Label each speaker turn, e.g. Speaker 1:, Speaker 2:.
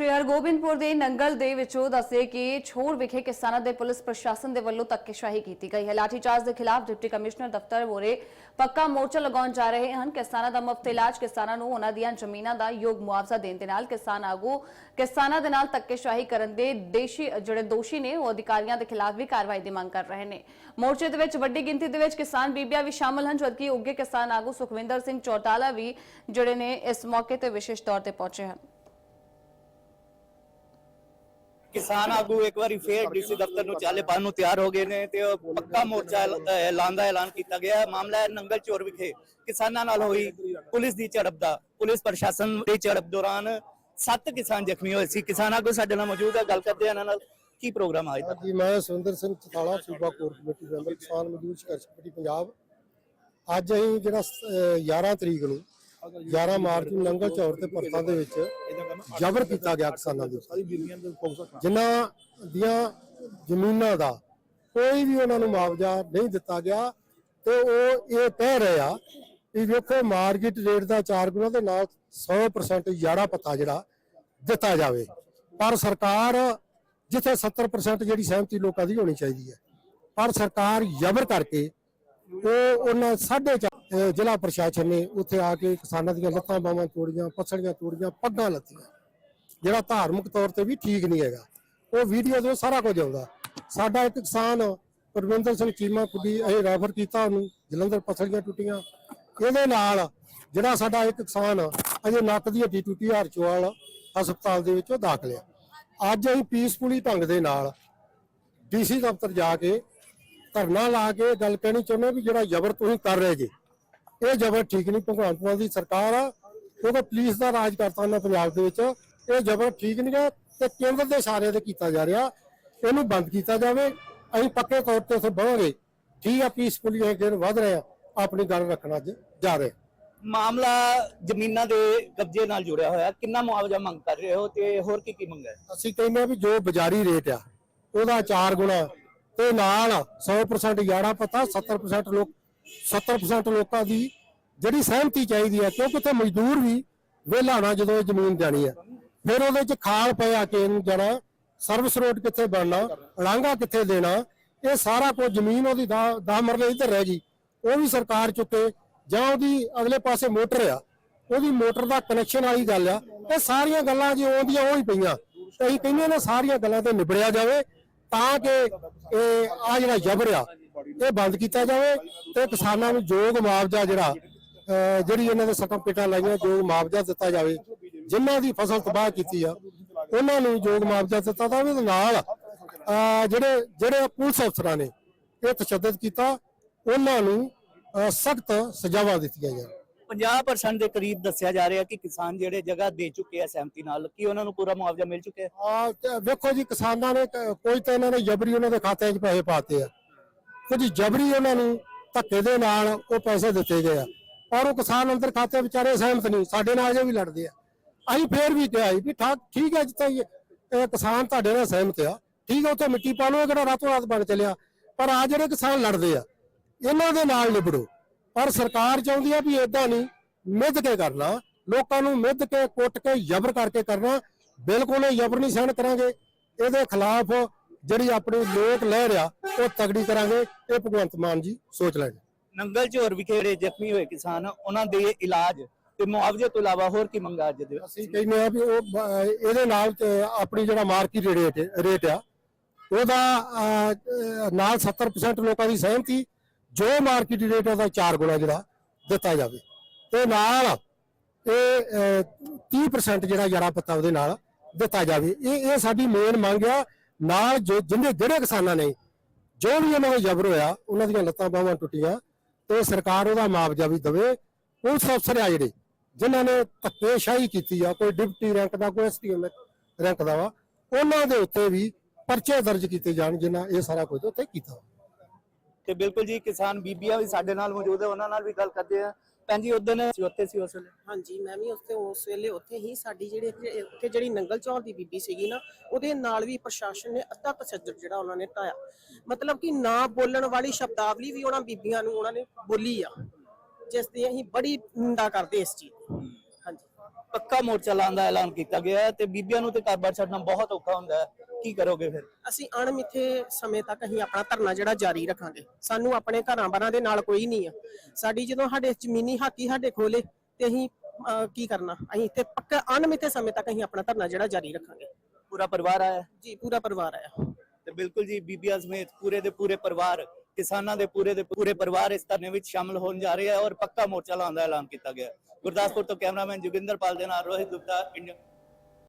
Speaker 1: ਸ਼੍ਰੀ ਹਰਗੋਬਿੰਦਪੁਰ ਦੇ ਨੰਗਲ ਦੇ ਵਿੱਚੋਂ ਦੱਸੇ ਕਿ ਛੋੜ ਵਿਖੇ ਕਿਸਾਨਾਂ ਦੇ ਪੁਲਿਸ ਪ੍ਰਸ਼ਾਸਨ ਦੇ ਵੱਲੋਂ ਧੱਕੇਸ਼ਾਹੀ ਕੀਤੀ ਗਈ ਹੈ। ਲਾਠੀਚਾਰਜ ਦੇ ਖਿਲਾਫ ਡਿਪਟੀ ਕਮਿਸ਼ਨਰ ਦਫ਼ਤਰ ਮੋਰੇ ਪੱਕਾ ਮੋਰਚਾ ਲਗਾਉਣ ਜਾ ਰਹੇ ਹਨ। ਕਿਸਾਨਾਂ ਦਾ ਮੁਫਤ ਇਲਾਜ, ਕਿਸਾਨਾਂ ਨੂੰ ਉਹਨਾਂ ਦੀਆਂ ਜ਼ਮੀਨਾਂ ਦਾ ਯੋਗ ਮੁਆਵਜ਼ਾ ਦੇਣ ਦੇ ਨਾਲ ਕਿਸਾਨ ਆਗੂ, ਕਿਸਾਨਾਂ ਦੇ ਨਾਲ ਧੱਕੇਸ਼ਾਹੀ ਕਰਨ ਦੇ ਦੇਸ਼ੀ, ਜਿਹੜੇ ਦੋਸ਼ੀ ਨੇ, ਉਹ ਅਧਿਕਾਰੀਆਂ ਦੇ ਖਿਲਾਫ ਵੀ ਕਾਰਵਾਈ ਦੀ ਮੰਗ ਕਰ ਰਹੇ ਨੇ। ਮੋਰਚੇ ਦੇ ਵਿੱਚ ਵੱਡੀ ਗਿਣਤੀ ਦੇ ਵਿੱਚ ਕਿਸਾਨ ਬੀਬੀਆਂ ਵੀ ਸ਼ਾਮਲ ਹਨ, ਜਦਕਿ ਉੱਗੇ ਕਿਸਾਨ ਆਗੂ ਸੁਖਵਿੰਦਰ ਸਿੰਘ ਚੌਟਾਲਾ ਵੀ, ਜਿਹੜੇ ਨੇ ਇਸ ਮੌਕੇ ਤੇ ਵਿਸ਼ੇਸ਼ ਤੌਰ ਤੇ ਪਹੁੰਚੇ ਹਨ।
Speaker 2: ਕਿਸਾਨ ਆਗੂ ਇੱਕ ਵਾਰੀ ਫੇਰ ਡੀਸੀ ਦਫ਼ਤਰ ਨੂੰ ਚਾਲੇ ਪਾਉਣ ਨੂੰ ਤਿਆਰ ਹੋ ਗਏ ਨੇ ਤੇ ਪੱਕਾ ਮੋਰਚਾ ਐਲ- ਐਲਾਨ ਦਾ ਐਲਾਨ ਕੀਤਾ ਗਿਆ। ਹੈ ਮਾਮਲਾ ਹੈ ਨੰਗਲ ਚੋਰ ਵਿਖੇ। ਕਿਸਾਨਾਂ ਨਾਲ ਹੋਈ ਪੁਲਿਸ ਦੀ ਝੜਪ ਦਾ। ਪੁਲਿਸ ਪ੍ਰਸ਼ਾਸਨ ਦੀ ਝੜਪ ਦੌਰਾਨ ਸੱਤ ਕਿਸਾਨ ਜ਼ਖਮੀ ਹੋਏ ਸੀ। ਕਿਸਾਨ ਆਗੂ ਸਾਡੇ ਨਾਲ ਮੌਜੂਦ ਹੈ ਗੱਲ ਕਰਦੇ ਹਾਂ ਇਹਨਾਂ ਨਾਲ। ਕੀ ਪ੍ਰੋਗਰਾਮ ਆ ਅੱਜ ਦਾ?
Speaker 3: ਜੀ ਮੈਂ ਸੁਰਿੰਦਰ ਸਿੰਘ ਚਤਾਲਾ ਸੂਬਾ ਕੋਰ ਕਮੇਟੀ ਮੈਂਬਰ ਕਿਸਾਨ ਮਜ਼ਦੂਰ ਸੰਘਰਸ਼ ਕਮੇਟੀ ਪੰਜਾਬ। ਅੱਜ ਅਸੀਂ ਜਿਹੜਾ ਅਹ, 11 ਤਰੀਕ ਨੂੰ 11 ਮਾਰਚ ਨੂੰ ਨੰਗਲ ਚੌਰ ਤੇ ਪਰਤਾਂ ਦੇ ਵਿੱਚ ਜ਼ਬਰ ਕੀਤਾ ਗਿਆ ਕਿਸਾਨਾਂ ਦੇ ਜਿਨ੍ਹਾਂ ਦੀਆਂ ਜ਼ਮੀਨਾਂ ਦਾ ਕੋਈ ਵੀ ਉਹਨਾਂ ਨੂੰ ਮੁਆਵਜ਼ਾ ਨਹੀਂ ਦਿੱਤਾ ਗਿਆ ਤੇ ਉਹ ਇਹ ਕਹਿ ਰਹੇ ਆ ਵੀ ਵੇਖੋ ਮਾਰਕੀਟ ਰੇਟ ਦਾ 4 ਗੁਣਾ ਦੇ ਨਾਲ 100% ਯਾਰਾ ਪੱਤਾ ਜਿਹੜਾ ਦਿੱਤਾ ਜਾਵੇ। ਪਰ ਸਰਕਾਰ ਜਿੱਥੇ 70% ਜਿਹੜੀ ਸਹਿਮਤੀ ਲੋਕਾਂ ਦੀ ਹੋਣੀ ਚਾਹੀਦੀ ਹੈ। ਪਰ ਸਰਕਾਰ ਜ਼ਬਰ ਕਰਕੇ ਉਹ ਉਹਨਾਂ ਸਾਢੇ ਚਾਰ ਅਹ ਜ਼ਿਲ੍ਹਾ ਪ੍ਰਸ਼ਾਸਨ ਨੇ ਉੱਥੇ ਆ ਕੇ ਕਿਸਾਨਾਂ ਦੀਆਂ ਲੱਤਾਂ ਬਾਹਾਂ ਤੋੜੀਆਂ ਪਸੜੀਆਂ ਤੋੜੀਆਂ, ਪੱਗਾਂ ਲੱਤੀਆਂ। ਜਿਹੜਾ ਧਾਰਮਿਕ ਤੌਰ ਤੇ ਵੀ ਠੀਕ ਨਹੀਂ ਹੈਗਾ, ਉਹ ਵੀਡੀਓ ਤੋਂ ਸਾਰਾ ਕੁਝ ਆਉਂਦਾ। ਸਾਡਾ ਇੱਕ ਕਿਸਾਨ ਪਰਵਿੰਦਰ ਸਿੰਘ ਚੀਮਾ ਕੁੱਡੀ ਇਹ ਰੈਫਰ ਕੀਤਾ ਉਹਨੂੰ, ਜਲੰਧਰ ਪਸਲੀਆਂ ਟੁੱਟੀਆਂ। ਇਹਦੇ ਨਾਲ ਜਿਹੜਾ ਸਾਡਾ ਇੱਕ ਕਿਸਾਨ, ਅਜੇ ਨੱਕ ਦੀ ਹੱਡੀ ਟੁੱਟੀ ਹਰਚੋਵਾਲ ਹਸਪਤਾਲ ਦੇ ਵਿੱਚ ਉਹ ਦਾਖਲ ਆ। ਅੱਜ ਅਸੀਂ ਪੀਸਫੁਲੀ ਢੰਗ ਦੇ ਨਾਲ ਡੀਸੀ ਦਫ਼ਤਰ ਜਾ ਕੇ ਧਰਨਾ ਲਾ ਕੇ ਗੱਲ ਕਹਿਣੀ ਚਾਹੁੰਦੇ ਵੀ ਜਿਹੜਾ ਜ਼ਬਰ ਤੁਸੀਂ ਕਰ ਰਹੇ ਜੇ। ਇਹ ਜ਼ਬਰ ਠੀਕ ਨਹੀਂ ਭਗਵੰਤ ਮਾਨ ਦੀ ਸਰਕਾਰ ਆ ਕਿਉਂਕਿ ਪੁਲਿਸ ਦਾ ਰਾਜ ਕਰਤਾ ਉਹਨਾਂ ਪੰਜਾਬ ਦੇ ਵਿੱਚ। ਇਹ ਜ਼ਬਰ ਠੀਕ ਨਹੀਂ ਹੈ ਤੇ ਕੇਂਦਰ ਦੇ ਇਸ਼ਾਰੇ ਤੇ ਕੀਤਾ ਜਾ ਰਿਹਾ। ਇਹਨੂੰ ਬੰਦ ਕੀਤਾ ਜਾਵੇ ਅਸੀਂ ਪੱਕੇ ਤੌਰ ਤੇ ਉੱਥੇ ਬਹਾਂਗੇ। ਠੀਕ ਆ ਪੀਸਫੁਲੀ ਇਹ ਅੱਗੇ ਵਧ ਰਹੇ ਆ ਆਪਣੀ ਗੱਲ ਰੱਖਣਾ ਜਾ ਰਹੇ
Speaker 2: ਮਾਮਲਾ ਜ਼ਮੀਨਾਂ ਦੇ ਕਬਜ਼ੇ ਨਾਲ ਜੁੜਿਆ ਹੋਇਆ। ਕਿੰਨਾ ਮੁਆਵਜ਼ਾ ਮੰਗ ਕਰ ਰਹੇ ਹੋ ਤੇ ਹੋਰ ਕੀ ਕੀ ਮੰਗ ਹੈ?
Speaker 3: ਅਸੀਂ ਕਹਿੰਦੇ ਆ ਵੀ ਜੋ ਬਾਜ਼ਾਰੀ ਰੇਟ ਆ ਉਹਦਾ 4 ਗੁਣਾ। ਤੇ ਨਾਲ 100% ਯਾਰਾ ਪਤਾ 70% ਲੋਕ 70% ਲੋਕਾਂ ਦੀ ਜਿਹੜੀ ਸਹਿਮਤੀ ਚਾਹੀਦੀ ਹੈ, ਕਿਉਂਕਿ ਉੱਥੇ ਮਜ਼ਦੂਰ ਵੀ ਵਿਹਲਾ ਜਦੋਂ ਇਹ ਜ਼ਮੀਨ ਜਾਣੀ ਹੈ। ਫਿਰ ਉਹਦੇ ਚ ਖਾਲ ਪਿਆ ਕਿ ਇਹਨੂੰ ਜਾਣਾ ਸਰਵਿਸ ਰੋਡ ਕਿੱਥੇ ਬਣਨਾ ਲਾਂਘਾ ਕਿੱਥੇ ਦੇਣਾ, ਇਹ ਸਾਰਾ ਕੁਝ ਜ਼ਮੀਨ ਉਹਦੀ 10 ਮਰਲੇ ਇੱਧਰ ਰਹਿ ਗਈ ਉਹ ਵੀ ਸਰਕਾਰ ਚੁੱਕੇ, ਜਾਂ ਉਹਦੀ ਅਗਲੇ ਪਾਸੇ ਮੋਟਰ ਆ, ਉਹਦੀ ਮੋਟਰ ਦਾ ਕਨੈਕਸ਼ਨ ਵਾਲੀ ਗੱਲ ਆ, ਇਹ ਸਾਰੀਆਂ ਗੱਲਾਂ ਜੇ ਆਉਂਦੀਆਂ, ਉਹ ਹੀ ਪਈਆਂ। ਤੇ ਅਸੀਂ ਕਹਿੰਦੇ ਨੇ, ਸਾਰੀਆਂ ਗੱਲਾਂ ਤੇ ਨਿਬੜਿਆ ਜਾਵੇ, ਤਾਂ ਕਿ ਇਹ ਆ ਜਿਹੜਾ ਜ਼ਬਰ ਆ, ਇਹ ਬੰਦ ਕੀਤਾ ਜਾਵੇ, ਤੇ ਕਿਸਾਨਾਂ ਨੂੰ ਯੋਗ ਮੁਆਵਜ਼ਾ ਜਿਹੜਾ ਜਿਹੜੀ ਇਹਨਾਂ ਦੇ ਸੱਟਾਂ ਪੇਟਾਂ ਲਾਈਆਂ ਯੋਗ ਮੁਆਵਜ਼ਾ ਦਿੱਤਾ ਜਾਵੇ। ਜਿਨ੍ਹਾਂ ਦੀ ਫਸਲ ਤਬਾਹ ਕੀਤੀ ਆ ਉਹਨਾਂ ਨੂੰ ਯੋਗ ਮੁਆਵਜ਼ਾ ਦਿੱਤਾ ਜਾਵੇ ਤੇ ਨਾਲ ਜਿਹੜੇ ਜਿਹੜੇ ਪੁਲਿਸ ਅਫਸਰਾਂ ਨੇ ਇਹ ਤਸ਼ੱਦਦ ਕੀਤਾ ਉਹਨਾਂ ਨੂੰ ਸਖਤ ਸਜ਼ਾਵਾਂ ਦਿੱਤੀਆਂ ਜਾਣ
Speaker 2: 50% ਦੇ ਕਰੀਬ ਦੱਸਿਆ ਜਾ ਰਿਹਾ ਕਿ ਕਿਸਾਨ ਜਿਹੜੇ ਜਗ੍ਹਾ ਦੇ ਚੁੱਕੇ ਆ ਸਹਿਮਤੀ ਨਾਲ ਕੀ ਉਹਨਾਂ ਨੂੰ ਪੂਰਾ ਮੁਆਵਜ਼ਾ ਮਿਲ ਚੁੱਕਿਆ? ਹੈ
Speaker 3: ਆ ਵੇਖੋ ਜੀ ਕਿਸਾਨਾਂ ਨੇ ਕੋਈ ਤਾਂ ਇਹਨਾਂ ਨੇ ਜਬਰੀ ਉਹਨਾਂ ਦੇ ਖਾਤਿਆਂ 'ਚ ਪੈਸੇ ਪਾਤੇ ਆ। ਕੁਝ ਜਬਰੀ ਉਹਨਾਂ ਨੂੰ ਧੱਕੇ ਦੇ ਨਾਲ ਉਹ ਪੈਸੇ ਦਿੱਤੇ ਗਏ ਆ। ਔਰ ਉਹ ਕਿਸਾਨ ਅੰਦਰ ਖਾਤੇ ਵਿਚਾਰੇ ਸਹਿਮਤ ਨਹੀਂ, ਸਾਡੇ ਨਾਲ ਅਜੇ ਵੀ ਲੜਦੇ ਆ। ਅਸੀਂ ਫੇਰ ਵੀ ਕਿਹਾ ਸੀ ਵੀ ਠਾ- ਠੀਕ ਹੈ ਜਿੱਥੇ ਇਹ ਕਿਸਾਨ ਤੁਹਾਡੇ ਨਾਲ ਸਹਿਮਤ ਆ। ਠੀਕ ਹੈ, ਉੱਥੇ ਮਿੱਟੀ ਪਾ ਲਓ, ਇਹ ਕਿਹੜਾ ਰਾਤੋਂ ਰਾਤ ਬਣ ਚੱਲਿਆ। ਪਰ ਆ ਜਿਹੜੇ ਕਿਸਾਨ ਲੜਦੇ ਆ, ਇਹਨਾਂ ਦੇ ਨਾਲ ਨਿਬੜੋ। ਪਰ ਸਰਕਾਰ ਚਾਹੁੰਦੀ ਆ ਵੀ ਇਦਾਂ ਨਹੀਂ, ਮਿੱਧ ਕੇ ਕਰਨਾ ਲੋਕਾਂ ਨੂੰ ਮਿੱਧ ਕੇ, ਕੁੱਟ ਕੇ ਜ਼ਬਰ ਕਰਕੇ ਕਰਨਾ। ਬਿਲਕੁਲ ਇਹ ਜ਼ਬਰ ਨਹੀਂ ਸਹਿਣ ਕਰਾਂਗੇ। ਇਹਦੇ ਖਿਲਾਫ ਜਿਹੜੀ ਆਪਣੀ ਲੋਕ ਲਹਿਰ ਆ, ਉਹ ਤਗੜੀ ਕਰਾਂਗੇ। ਇਹ ਭਗਵੰਤ ਮਾਨ ਜੀ, ਸੋਚ ਲੈਣ।
Speaker 2: ਨੰਗਲ ਝੋਰ ਵਿਖੇ ਜਿਹੜੇ ਜ਼ਖਮੀ ਹੋਏ ਕਿਸਾਨ ਉਹਨਾਂ ਦੇ ਇਲਾਜ ਤੇ ਮੁਆਵਜ਼ੇ ਤੋਂ ਇਲਾਵਾ ਹੋਰ ਕੀ ਮੰਗਾ ਅੱਜ ਦੇ
Speaker 3: ਅਸੀਂ ਕਹਿੰਦੇ ਆ ਵੀ ਉਹ ਬ- ਇਹਦੇ ਨਾਲ ਤੇ ਆਪਣੀ ਜਿਹੜਾ ਮਾਰਕੀਟ ਰੇਟ ਰੇਟ ਆ ਉਹਦਾ ਅਹ, ਅਹ, ਨਾਲ 70% ਲੋਕਾਂ ਦੀ ਸਹਿਮਤੀ ਜੋ ਮਾਰਕੀਟ ਰੇਟ ਉਹਦਾ 4 ਗੁਣਾ ਜਿਹੜਾ ਦਿੱਤਾ ਜਾਵੇ। ਤੇ ਨਾਲ ਇਹ ਅਹ, 30% ਜਿਹੜਾ ਯਾਰਾ ਪੱਤਾ ਉਹਦੇ ਨਾਲ ਦਿੱਤਾ ਜਾਵੇ। ਇਹ ਇਹ ਸਾਡੀ ਮੇਨ ਮੰਗ ਆ ਨਾਲ ਜੋ ਜਿੰਨੇ ਜਿਹੜੇ ਕਿਸਾਨਾਂ ਨੇ ਜੋ ਵੀ ਇਹਨਾਂ ਦਾ ਜ਼ਬਰ ਹੋਇਆ ਉਹਨਾਂ ਦੀਆਂ ਲੱਤਾਂ ਬਾਹਾਂ ਟੁੱਟੀਆਂ ਤੇ ਸਰਕਾਰ ਉਹਦਾ ਮੁਆਵਜ਼ਾ ਵੀ ਦੇਵੇ, ਪੁਲਿਸ ਅਫਸਰ ਆ ਜਿਹੜੇ, ਜਿਨ੍ਹਾਂ ਨੇ ਧੱਕੇਸ਼ਾਹੀ ਕੀਤੀ ਆ, ਕੋਈ ਡਿਪਟੀ ਰੈਂਕ ਦਾ, ਕੋਈ ਐਸਟੀਐਮ ਰੈਂਕ ਦਾ ਵਾ, ਉਹਨਾਂ ਦੇ ਉੱਤੇ ਵੀ ਪਰਚੇ ਦਰਜ ਕੀਤੇ ਜਾਣ, ਜਿਨ੍ਹਾਂ ਇਹ ਸਾਰਾ ਕੁਝ ਉੱਥੇ ਕੀਤਾ
Speaker 2: ਤੇ ਬਿਲਕੁਲ ਜੀ, ਕਿਸਾਨ ਬੀਬੀਆਂ ਵੀ ਸਾਡੇ ਨਾਲ ਮੌਜੂਦ ਹੈ, ਉਹਨਾਂ ਨਾਲ ਵੀ ਗੱਲ ਕਰਦੇ ਆ ਭੈਣ ਜੀ ਉਦੋਂ ਸੀ ਉੱਥੇ ਸੀ ਉਸ ਵੇਲੇ।
Speaker 4: ਹਾਂਜੀ, ਮੈਂ ਵੀ ਉੱਥੇ ਉਸ ਵੇਲੇ ਉੱਥੇ ਹੀ ਸਾਡੀ ਜਿਹੜੀ ਉੱਥੇ ਜਿਹੜੀ ਨੰਗਲ ਚੌਰ ਦੀ ਬੀਬੀ ਸੀਗੀ ਨਾ, ਉਹਦੇ ਨਾਲ ਵੀ ਪ੍ਰਸ਼ਾਸਨ ਨੇ ਅੱਧਾ ਤਸ਼ੱਦਦ ਜਿਹੜਾ ਉਹਨਾਂ ਨੇ ਢਾਇਆ। ਮਤਲਬ ਕਿ ਨਾ ਬੋਲਣ ਵਾਲੀ ਸ਼ਬਦਾਵਲੀ ਵੀ ਉਹਨਾਂ ਬੀਬੀਆਂ ਨੂੰ ਉਹਨਾਂ ਨੇ ਬੋਲੀ ਆ, ਜਿਸ ਦੀ ਅਸੀਂ ਬੜੀ ਨਿੰਦਾ ਕਰਦੇ ਇਸ ਚੀਜ਼ ਦੀ।
Speaker 2: ਪੱਕਾ ਮੋਰਚਾ ਲਾਉਣ ਦਾ ਐਲਾਨ ਕੀਤਾ ਗਿਆ ਹੈ ਤੇ ਬੀਬੀਆਂ ਨੂੰ ਤੇ ਘਰ-ਬਾਰ ਛੱਡਣਾ ਬਹੁਤ ਔਖਾ ਹੁੰਦਾ ਹੈ। ਕੀ ਕਰੋਗੇ ਫਿਰ?
Speaker 4: ਅਸੀਂ ਅਣਮਿੱਥੇ ਸਮੇਂ ਤੱਕ ਅਸੀਂ ਆਪਣਾ ਧਰਨਾ ਜਿਹੜਾ ਜਾਰੀ ਰੱਖਾਂਗੇ। ਸਾਨੂੰ ਆਪਣੇ ਘਰਾਂ ਬਾਰਾਂ ਦੇ ਨਾਲ ਕੋਈ ਨਹੀਂ ਆ। ਸਾਡੀ ਜਦੋਂ ਸਾਡੇ ਜ਼ਮੀਨੀ ਹਾਕੀ ਸਾਡੇ ਖੋਲੇ ਤੇ ਅਸੀਂ ਅਹ, ਕੀ ਕਰਨਾ? ਅਸੀਂ ਇੱਥੇ ਪੱਕਾ ਅਣਮਿੱਥੇ ਸਮੇਂ ਤੱਕ ਅਸੀਂ ਆਪਣਾ ਧਰਨਾ ਜਿਹੜਾ ਜਾਰੀ ਰੱਖਾਂਗੇ।
Speaker 2: ਪੂਰਾ ਪਰਿਵਾਰ ਆਇਆ? ਹੈ?
Speaker 4: ਜੀ ਪੂਰਾ ਪਰਿਵਾਰ ਆਇਆ।
Speaker 2: ਤੇ ਬਿਲਕੁਲ ਜੀ ਬੀਬੀਆਂ ਸਮੇਤ ਪੂਰੇ ਦੇ ਪੂਰੇ ਪਰਿਵਾਰ ਕਿਸਾਨਾਂ ਦੇ ਪੂਰੇ ਦੇ ਪੂਰੇ ਪਰਿਵਾਰ ਇਸ ਧਰਨੇ ਵਿੱਚ ਸ਼ਾਮਲ ਹੋਣ ਜਾ ਰਹੇ ਹੈ ਔਰ ਪੱਕਾ ਮੋਰਚਾ ਲਾਉਣ ਦਾ ਐਲਾਨ ਕੀਤਾ ਗਿਆ ਗੁਰਦਾਸਪੁਰ ਤੋਂ ਕੈਮਰਾਮੈਨ ਜੋਗਿੰਦਰ ਪਾਲ ਦੇ ਨਾਲ ਰੋਹਿਤ ਗੁਪਤਾ, ਇੰਡੀਆ